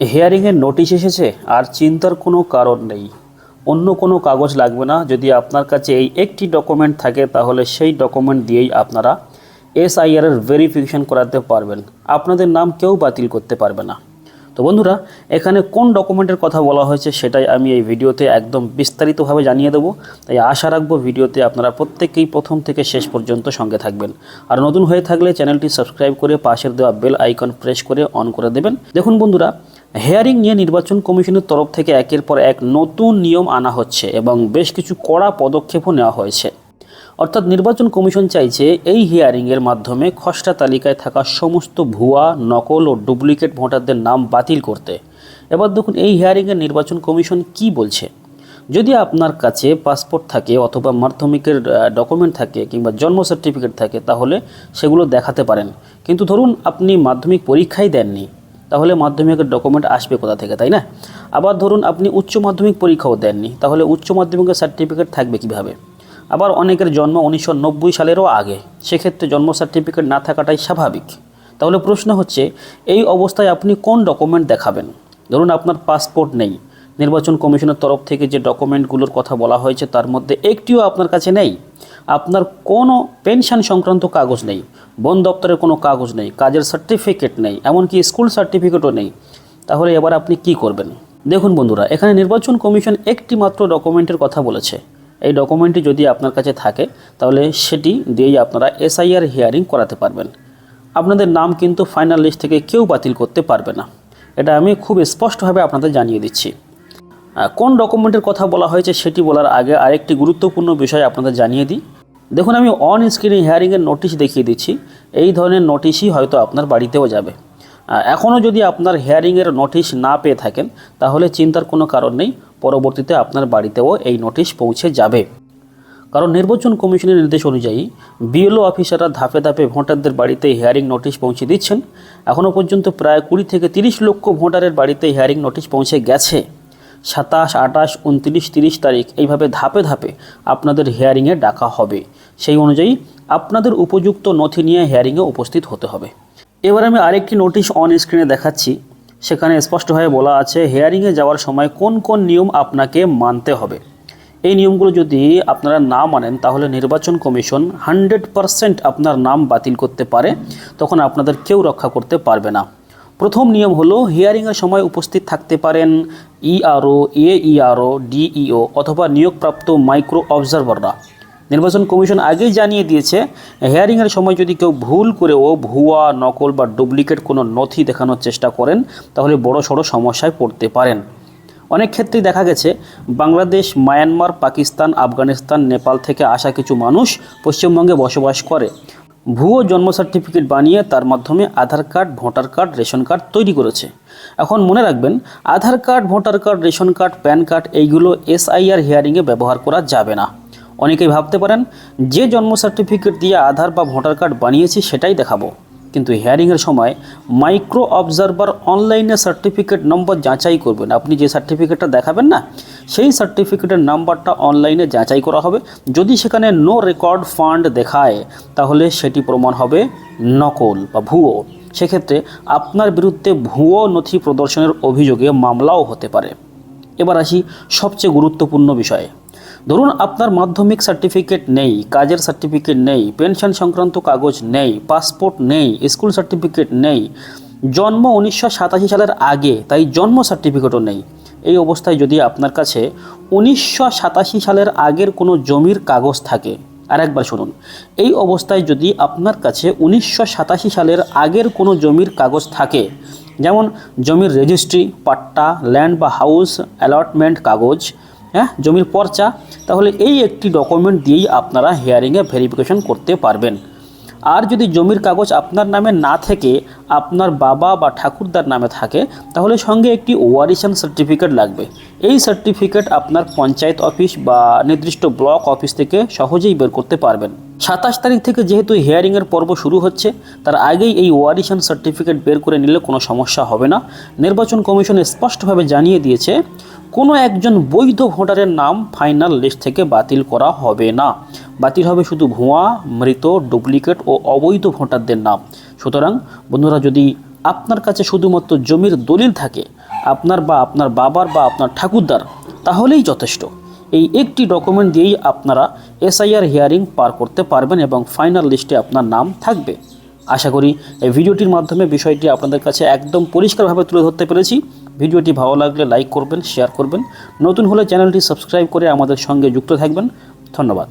হিয়ারিংয়ের notice এসেছে, আর চিন্তার কোনো কারণ নেই। অন্য কোনো কাগজ লাগবে না, যদি আপনার কাছে এই একটি ডকুমেন্ট থাকে, তাহলে সেই ডকুমেন্ট দিয়েই আপনারা এসআইআর এর ভেরিফিকেশন করাতে পারবেন। আপনাদের নাম কেউ বাতিল করতে পারবে না। তো বন্ধুরা, এখানে কোন ডকুমেন্টের কথা বলা হয়েছে সেটাই আমি এই ভিডিওতে একদম বিস্তারিতভাবে জানিয়ে দেবো। তাই আশা রাখব ভিডিওতে আপনারা প্রত্যেকেই প্রথম থেকে শেষ পর্যন্ত সঙ্গে থাকবেন। আর নতুন হয়ে থাকলে চ্যানেলটি সাবস্ক্রাইব করে পাশের দেওয়া বেল আইকন প্রেস করে অন করে দেবেন। দেখুন বন্ধুরা হেয়ারিং নিয়ে নির্বাচন কমিশনের তরফ থেকে একের পর এক নতুন নিয়ম আনা হচ্ছে এবং বেশ কিছু কড়া পদক্ষেপও নেওয়া হয়েছে। অর্থাৎ নির্বাচন কমিশন চাইছে এই হিয়ারিংয়ের মাধ্যমে খসড়া তালিকায় থাকা সমস্ত ভুয়া, নকল ও ডুপ্লিকেট ভোটারদের নাম বাতিল করতে। এবার দেখুন এই হিয়ারিংয়ের নির্বাচন কমিশন কি বলছে। যদি আপনার কাছে পাসপোর্ট থাকে অথবা মাধ্যমিকের ডকুমেন্ট থাকে কিংবা জন্ম সার্টিফিকেট থাকে, তাহলে সেগুলো দেখাতে পারেন। কিন্তু ধরুন আপনি মাধ্যমিক পরীক্ষাই দেননি তাহলে মাধ্যমিকের ডকুমেন্ট আসবে কোথা থেকে, তাই না? আবার ধরুন আপনি উচ্চ মাধ্যমিক পরীক্ষাও দেননি, তাহলে উচ্চ মাধ্যমিকের সার্টিফিকেট থাকবে কীভাবে? আবার অনেকের জন্ম উনিশশো নব্বই সালেরও আগে, সেক্ষেত্রে জন্ম সার্টিফিকেট না থাকাটাই স্বাভাবিক। তাহলে প্রশ্ন হচ্ছে, এই অবস্থায় আপনি কোন ডকুমেন্ট দেখাবেন? ধরুন আপনার পাসপোর্ট নেই, নির্বাচন কমিশনের তরফ থেকে যে ডকুমেন্টগুলোর কথা বলা হয়েছে তার মধ্যে একটিও আপনার কাছে নেই। আপনার কোনো পেনশন সংক্রান্ত কাগজ নেই। বন দপ্তরের কোনো কাগজ নেই, কাজের সার্টিফিকেট নেই, এমনকি স্কুল সার্টিফিকেটও নেই। তাহলে এবার আপনি কি করবেন? দেখুন বন্ধুরা, এখানে নির্বাচন কমিশন একটি মাত্র ডকুমেন্টের কথা বলেছে। এই ডকুমেন্টটি যদি আপনার কাছে থাকে, তাহলে সেটি দিয়েই আপনারা এসআইআর হিয়ারিং করাতে পারবেন। আপনাদের নাম কিন্তু ফাইনাল লিস্ট থেকে কেউ বাতিল করতে পারবে না। এটা আমি খুব স্পষ্টভাবে আপনাদের জানিয়ে দিচ্ছি। কোন ডকুমেন্টের কথা বলা হয়েছে সেটি বলার আগে আরেকটি গুরুত্বপূর্ণ বিষয় আপনাদের জানিয়ে দিই। দেখুন, আমি অন স্ক্রিনে হিয়ারিংয়ের নোটিশ দেখিয়ে দিচ্ছি। এই ধরনের নোটিশই হয়তো আপনার বাড়িতেও যাবে। এখনও যদি আপনার হিয়ারিংয়ের নোটিশ না পেয়ে থাকেন, তাহলে চিন্তার কোনো কারণ নেই। পরবর্তীতে আপনার বাড়িতেও এই নোটিশ পৌঁছে যাবে। কারণ নির্বাচন কমিশনের নির্দেশ অনুযায়ী বিএলও অফিসাররা ধাপে ধাপে ভোটারদের বাড়িতে হিয়ারিং নোটিশ পৌঁছে দিচ্ছেন। এখনও পর্যন্ত প্রায় কুড়ি থেকে তিরিশ লক্ষ ভোটারের বাড়িতে হিয়ারিং নোটিশ পৌঁছে গেছে। সাতাশ আটাশ উনত্রিশ, তিরিশ তারিখ এইভাবে ধাপে ধাপে আপনাদের হিয়ারিংয়ে ডাকা হবে। সেই অনুযায়ী আপনাদের উপযুক্ত নথি নিয়ে হিয়ারিংয়ে উপস্থিত হতে হবে। এবার আমি আরেকটি নোটিশ অন স্ক্রিনে দেখাচ্ছি। সেখানে স্পষ্টভাবে বলা আছে হেয়ারিংয়ে যাওয়ার সময় কোন কোন নিয়ম আপনাকে মানতে হবে। এই নিয়মগুলো যদি আপনারা না মানেন, তাহলে নির্বাচন কমিশন হান্ড্রেড পারসেন্ট আপনার নাম বাতিল করতে পারে। তখন আপনাদের কেউ রক্ষা করতে পারবে না। প্রথম নিয়ম হলো হিয়ারিংয়ের সময় উপস্থিত থাকতে পারেন ইআরও এইআরও ডিইও অথবা নিয়োগপ্রাপ্ত মাইক্রো অবজারভাররা নির্বাচন কমিশন আগেই জানিয়ে দিয়েছে হেয়ারিংয়ের সময় যদি কেউ ভুল করেও ভুয়া, নকল বা ডুপ্লিকেট কোনো নথি দেখানোর চেষ্টা করেন, তাহলে বড় সড়ো সমস্যায় পড়তে পারেন। অনেক ক্ষেত্রেই দেখা গেছে, বাংলাদেশ, মায়ানমার, পাকিস্তান, আফগানিস্তান, নেপাল থেকে আসা কিছু মানুষ পশ্চিমবঙ্গে বসবাস করে। ভুয়ো জন্ম সার্টিফিকেট বানিয়ে তার মাধ্যমে Aadhaar card, voter card, ration card তৈরি করেছে। এখন মনে রাখবেন, Aadhaar card, voter card, ration card, PAN card, SIR SIR হিয়ারিংয়ে ব্যবহার করা যাবে না। অনেকেই ভাবতে পারেন, যে জন্ম সার্টিফিকেট দিয়ে আধার বা ভোটার কার্ড বানিয়েছি সেটাই দেখাবো। কিন্তু হিয়ারিংয়ের সময় মাইক্রো অবজারভার অনলাইনে সার্টিফিকেট নম্বর যাচাই করবেন। আপনি যে সার্টিফিকেটটা দেখাবেন না, সেই সার্টিফিকেটের নাম্বারটা অনলাইনে যাচাই করা হবে। যদি সেখানে নো রেকর্ড ফান্ড দেখায়, তাহলে সেটি প্রমাণ হবে নকল বা ভুয়ো। সেক্ষেত্রে আপনার বিরুদ্ধে ভুয়ো নথি প্রদর্শনের অভিযোগে মামলাও হতে পারে। এবার আসি সবচেয়ে গুরুত্বপূর্ণ বিষয়ে। ধরুন আপনার মাধ্যমিক সার্টিফিকেট নেই, কাজের সার্টিফিকেট নেই পেনশন সংক্রান্ত কাগজ নেই পাসপোর্ট নেই স্কুল সার্টিফিকেট নেই, জন্ম উনিশশো সাতাশি সালের আগে তাই জন্ম সার্টিফিকেটও নেই। এই অবস্থায় যদি আপনার কাছে উনিশশো সাতাশি সালের আগের কোনো জমির কাগজ থাকে আর একবার শুনুন, এই অবস্থায় যদি আপনার কাছে উনিশশো সাতাশি সালের আগের কোনো জমির কাগজ থাকে যেমন জমির রেজিস্ট্রি পাট্টা ল্যান্ড বা হাউস অ্যালটমেন্ট কাগজ হ্যাঁ জমির পর্চা, তাহলে এই একটি ডকুমেন্ট দিয়েই আপনারা হিয়ারিংয়ে ভেরিফিকেশন করতে পারবেন। আর যদি জমির কাগজ আপনার নামে না থেকে আপনার বাবা বা ঠাকুরদার নামে থাকে, তাহলে সঙ্গে একটি ওয়ারিশন সার্টিফিকেট লাগবে। এই সার্টিফিকেট আপনার পঞ্চায়েত অফিস বা নির্দিষ্ট ব্লক অফিস থেকে সহজেই বের করতে পারবেন। সাতাশ তারিখ থেকে যেহেতু হিয়ারিংয়ের পর্ব শুরু হচ্ছে, তার আগেই এই ওয়ারিশন সার্টিফিকেট বের করে নিলে কোনো সমস্যা হবে না। নির্বাচন কমিশন স্পষ্টভাবে জানিয়ে দিয়েছে, কোনো একজন বৈধ ভোটারের নাম ফাইনাল লিস্ট থেকে বাতিল করা হবে না। বাতিল হবে শুধু ভুয়া, মৃত ডুপ্লিকেট ও অবৈধ ভোটারদের নাম। সুতরাং বন্ধুরা, যদি আপনার কাছে শুধুমাত্র জমির দলিল থাকে আপনার বা আপনার বাবার বা আপনার ঠাকুরদার, তাহলেই যথেষ্ট। এই একটি ডকুমেন্ট দিয়েই আপনারা এসআইআর হিয়ারিং পার করতে পারবেন এবং ফাইনাল লিস্টে আপনার নাম থাকবে। আশা করি এই ভিডিওটির মাধ্যমে বিষয়টি আপনাদের কাছে একদম পরিষ্কারভাবে তুলে ধরতে পেরেছি। ভিডিওটি ভালো লাগলে লাইক করবেন শেয়ার করবেন। নতুন হলে চ্যানেলটি সাবস্ক্রাইব করে আমাদের সঙ্গে যুক্ত থাকবেন। ধন্যবাদ।